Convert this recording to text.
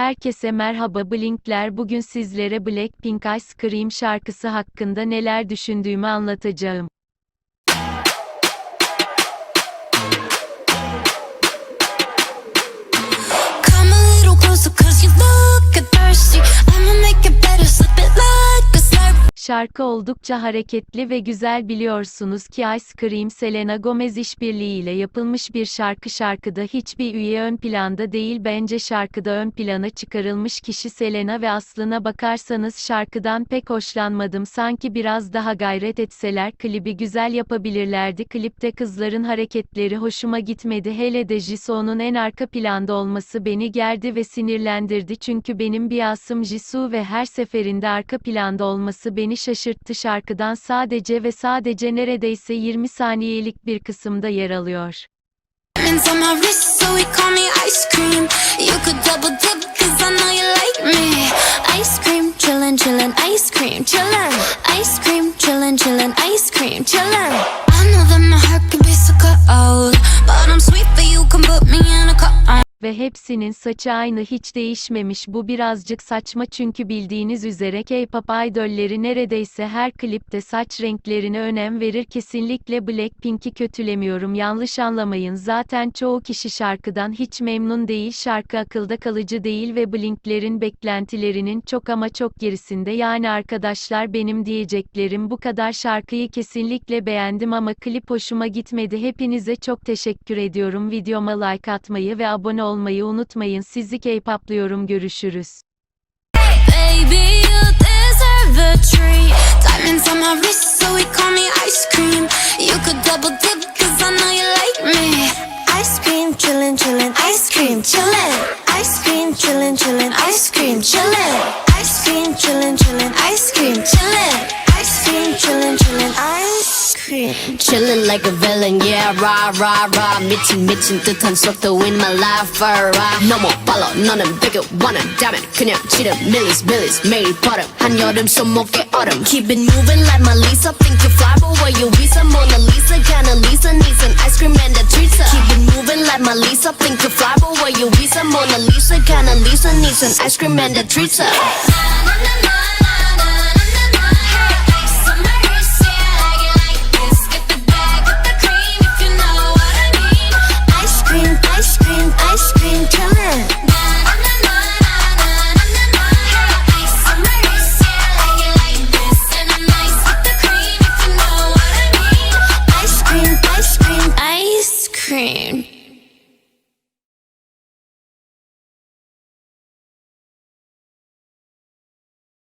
Herkese merhaba Blinkler bugün sizlere Blackpink Ice Cream şarkısı hakkında neler düşündüğümü anlatacağım. Şarkı oldukça hareketli ve güzel biliyorsunuz ki Ice Cream Selena Gomez işbirliğiyle yapılmış bir şarkı şarkıda hiçbir üye ön planda değil. Bence şarkıda ön plana çıkarılmış kişi Selena ve aslına bakarsanız şarkıdan pek hoşlanmadım. Sanki biraz daha gayret etseler klibi güzel yapabilirlerdi. Klipte kızların hareketleri hoşuma gitmedi. Hele de Jisoo'nun en arka planda olması beni gerdi ve sinirlendirdi. Çünkü benim biasım Jisoo ve her seferinde arka planda olması beni şaşırttı şarkıdan sadece ve sadece neredeyse 20 saniyelik bir kısımda yer alıyor. Chillin', chillin', ice cream, chillin' I know that my heart Ve hepsinin saçı aynı hiç değişmemiş. Bu birazcık saçma çünkü bildiğiniz üzere K-pop idolleri neredeyse her klipte saç renklerine önem verir. Kesinlikle Blackpink'i kötülemiyorum yanlış anlamayın. Zaten çoğu kişi şarkıdan hiç memnun değil şarkı akılda kalıcı değil ve Blink'lerin beklentilerinin çok ama çok gerisinde. Yani arkadaşlar benim diyeceklerim bu kadar. Şarkıyı kesinlikle beğendim ama klip hoşuma gitmedi. Hepinize çok teşekkür ediyorum. Videoma like atmayı ve abone olmayı unutmayın sizi K-pop'luyorum görüşürüz. Chillin', chillin', ice cream, chillin'. Ice cream, chillin', chillin', ice. Chillin' like a villain, yeah, rah, rah, rah. 미친, 미친 듯한 속도 in my life, alright. 너무 빨라, 너는 되게 원한다면 그냥 지름, millies, millies. 매일 버릇, 한여름 손목에 얼음. Keep it moving like my Lisa. Think you fly, but where you visa? Mona Lisa, kinda Lisa needs an ice cream and a treat. Keep it moving like my Lisa. Think you fly, but where you visa? Mona Lisa, kinda Lisa needs an ice cream and a treat. Na, na, na, screen.